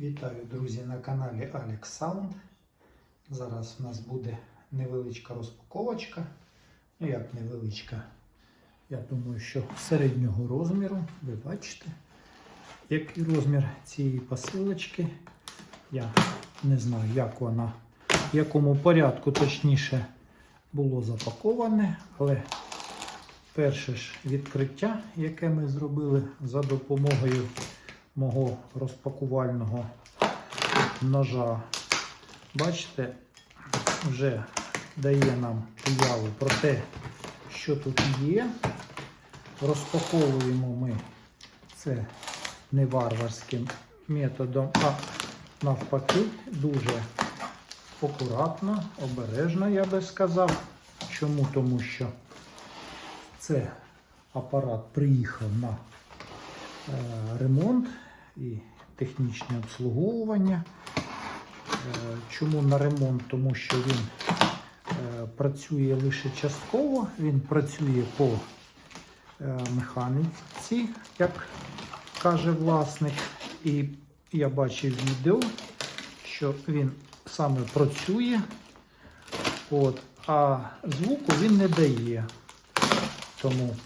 Вітаю, друзі, на каналі Alex Sound. Зараз у нас буде невеличка розпаковочка. Ну, як невеличка. Я думаю, що середнього розміру. Ви бачите, який розмір цієї посилочки. Я не знаю, як вона, в якому порядку точніше було запаковане, але перше ж відкриття, яке ми зробили за допомогою мого розпакувального ножа, бачите, вже дає нам уяву про те, що тут є. Розпаковуємо ми це не варварським методом, а навпаки, дуже акуратно, обережно, я би сказав. Чому? Тому що це апарат приїхав на е, ремонт і технічне обслуговування. Е, Чому на ремонт? Тому що він е, працює лише частково, він працює по е, механіці, як каже власник. І я бачив відео, що він саме працює, от, а звуку він не дає. Тому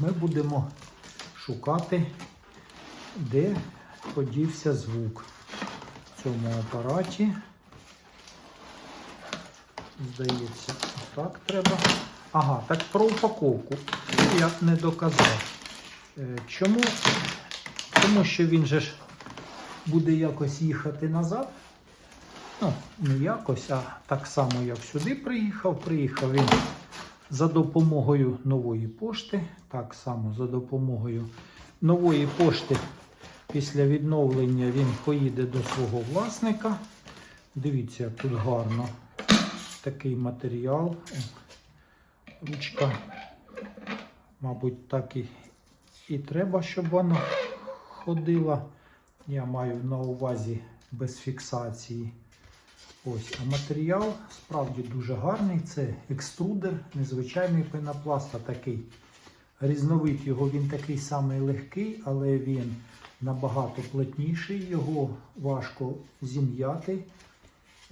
ми будемо шукати, де подівся звук в цьому апараті. Здається, так треба. Ага, так про упаковку я не доказав. Е, Чому? Тому що він же ж буде якось їхати назад. Ну, не якось, а так само, як сюди приїхав. Приїхав він за допомогою нової пошти. Так само за допомогою нової пошти після відновлення він поїде до свого власника. Дивіться, як тут гарно такий матеріал. Ручка, мабуть, так і, і треба, щоб вона ходила. Я маю на увазі без фіксації. Ось, а матеріал справді дуже гарний. Це екструдер, незвичайний пенопласт, а такий різновид його, він такий самий легкий, але він набагато плотніший, його важко зім'яти.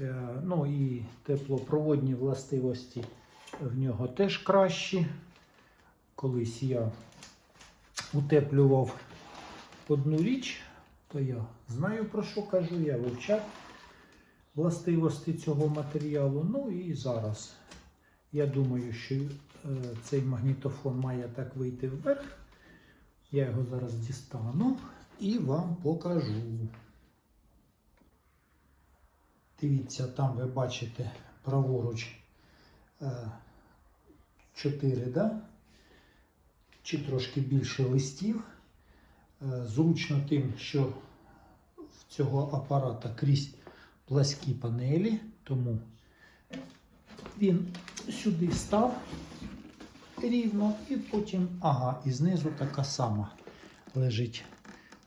Е, Ну і теплопроводні властивості в нього теж кращі. Колись я утеплював одну річ, то я знаю про що кажу, я вивчав властивості цього матеріалу. Ну і зараз я думаю, що е, цей магнітофон має так вийти вверх. Я його зараз дістану і вам покажу. Дивіться, там ви бачите праворуч 4, да? чи трошки більше листів. Е, Зручно тим, що в цього апарата крізь пласкі панелі, тому він сюди став рівно і потім, ага, і знизу така сама лежить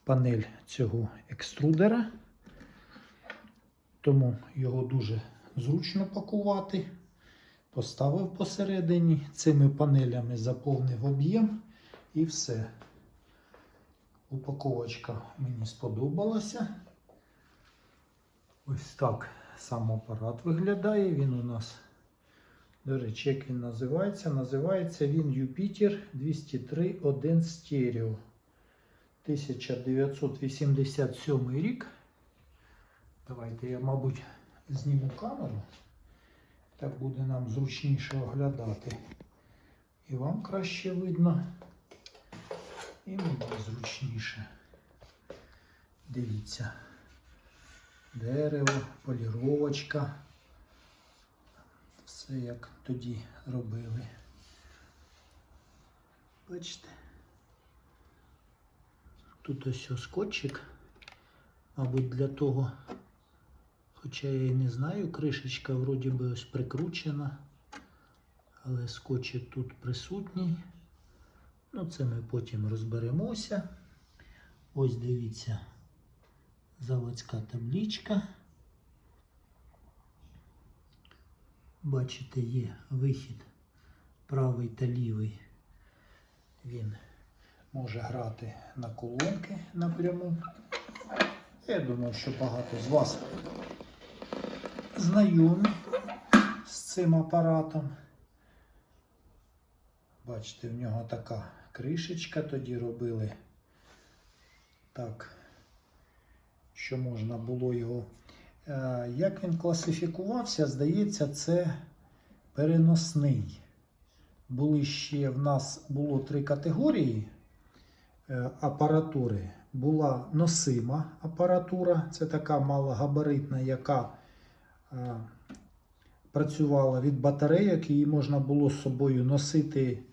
панель цього екструдера, тому його дуже зручно пакувати. Поставив посередині, цими панелями заповнив об'єм і все. Упаковочка мені сподобалася. Ось так сам апарат виглядає. Він у нас, до речі, як він називається? Називається він Jupiter 203 1 Stereo. 1987 рік. Давайте я, мабуть, зніму камеру. Так буде нам зручніше оглядати. І вам краще видно. І мені зручніше. Дивіться. Дерево, поліровочка. Все як тоді робили. Бачите? Тут ось скотчик. Мабуть, для того, хоча я і не знаю, кришечка вроді би ось прикручена, але скотчик тут присутній. Ну, це ми потім розберемося. Ось дивіться заводська табличка. Бачите, є вихід правий та лівий. Він може грати на колонки напряму. Я думаю, що багато з вас знайомі з цим апаратом. Бачите, в нього така кришечка тоді робили. Так, що можна було його. Е, Як він класифікувався, здається, це переносний. Були ще в нас було три категорії апаратури. Була носима апаратура, це така малогабаритна, яка е, працювала від батарейок, її можна було з собою носити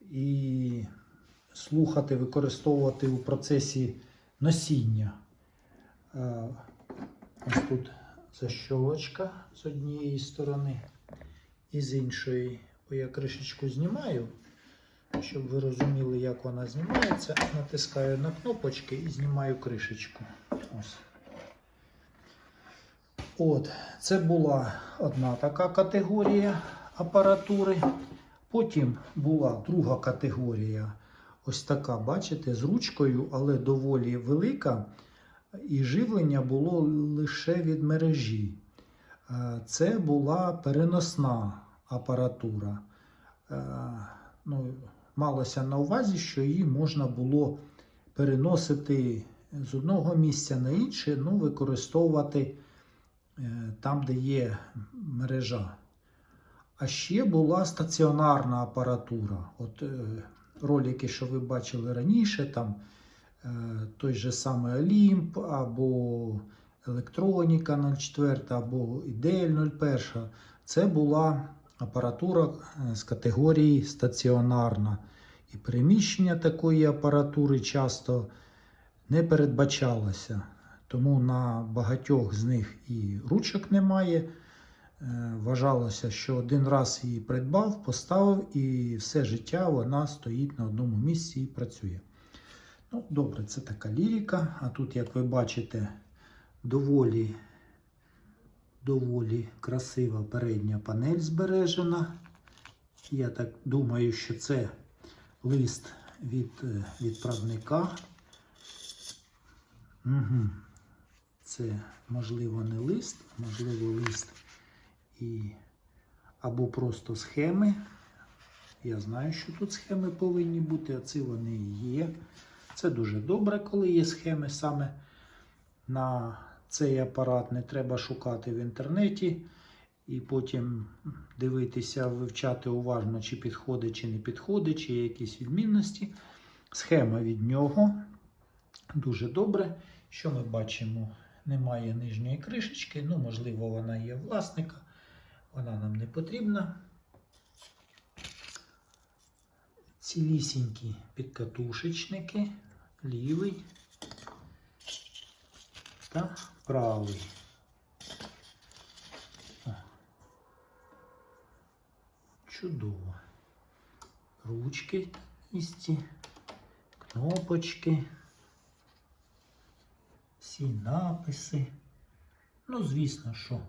і слухати, використовувати у процесі носіння. Е, Ось тут защолочка з однієї сторони і з іншої. Бо я кришечку знімаю, щоб ви розуміли, як вона знімається. Натискаю на кнопочки і знімаю кришечку. Ось. От, це була одна така категорія апаратури. Потім була друга категорія. Ось така, бачите, з ручкою, але доволі велика. І живлення було лише від мережі. Е, Це була переносна апаратура. Е, Ну, малося на увазі, що її можна було переносити з одного місця на інше, ну, використовувати е, там, де є мережа. А ще була стаціонарна апаратура. От е, ролики, що ви бачили раніше, там е, той же самий Олімп, або Електроніка 04, або Ідель 01. Це була апаратура з категорії стаціонарна. І переміщення такої апаратури часто не передбачалося. Тому на багатьох з них і ручок немає. Е, Вважалося, що один раз її придбав, поставив, і все життя вона стоїть на одному місці і працює. Ну, добре, це така лірика. А тут, як ви бачите, доволі, доволі красива передня панель збережена. Я так думаю, що це лист від е, відправника. Угу. Це, можливо, не лист, можливо, лист і або просто схеми. Я знаю, що тут схеми повинні бути, а це вони і є. Це дуже добре, коли є схеми саме на цей апарат. Не треба шукати в інтернеті і потім дивитися, вивчати уважно, чи підходить, чи не підходить, чи є якісь відмінності. Схема від нього дуже добре. Що ми бачимо? Немає нижньої кришечки, ну, можливо, вона є власника. Вона нам не потрібна. Цілісінькі підкатушечники, лівий та правий. Чудово. Ручки істі, кнопочки, всі написи. Ну, звісно, що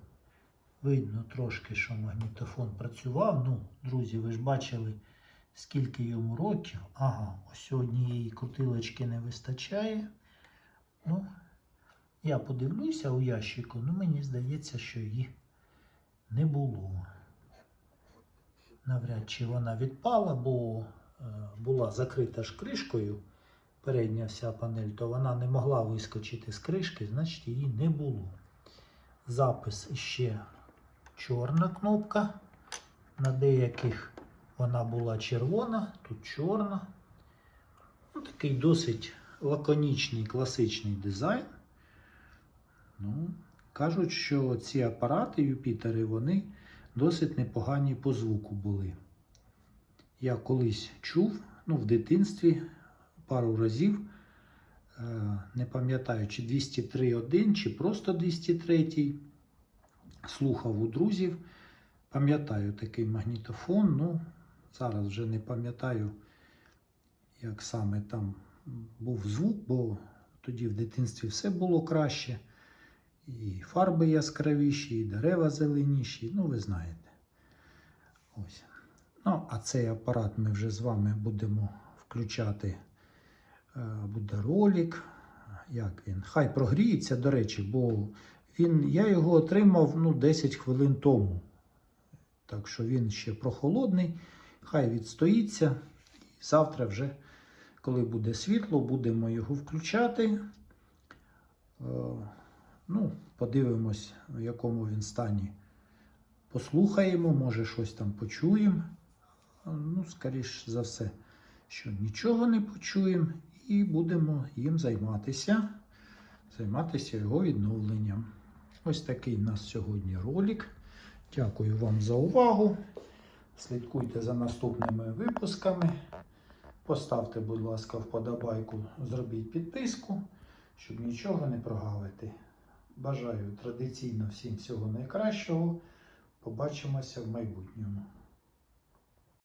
видно трошки, що магнітофон працював. Ну, друзі, ви ж бачили, скільки йому років. Ага, ось однієї крутилочки не вистачає. Ну, я подивлюся у ящику, ну мені здається, що її не було. Навряд чи вона відпала, бо е, була закрита ж кришкою. Передня вся панель, то вона не могла вискочити з кришки, значить її не було. Запис ще чорна кнопка. На деяких вона була червона, тут чорна. Ну, такий досить лаконічний класичний дизайн. Ну, Кажуть, що ці апарати Юпітери, вони досить непогані по звуку були. Я колись чув, ну, в дитинстві пару разів, е, не пам'ятаю, чи 203.1, чи просто 203, слухав у друзів. Пам'ятаю такий магнітофон, ну, зараз вже не пам'ятаю, як саме там був звук, бо тоді в дитинстві все було краще. І фарби яскравіші, і дерева зеленіші, ну ви знаєте. Ось. Ну, а цей апарат ми вже з вами будемо включати. Е, Буде ролик, як він. Хай прогріється, до речі, бо він, я його отримав ну, 10 хвилин тому. Так що він ще прохолодний. Хай відстоїться. Завтра вже, коли буде світло, будемо його включати. Ну, подивимось, в якому він стані. Послухаємо, може щось там почуємо. Ну, скоріш за все, що нічого не почуємо, і будемо їм займатися, займатися його відновленням. Ось такий у нас сьогодні ролик. Дякую вам за увагу. Слідкуйте за наступними випусками. Поставте, будь ласка, вподобайку, зробіть підписку, щоб нічого не прогавити. Бажаю традиційно всім всього найкращого. Побачимося в майбутньому.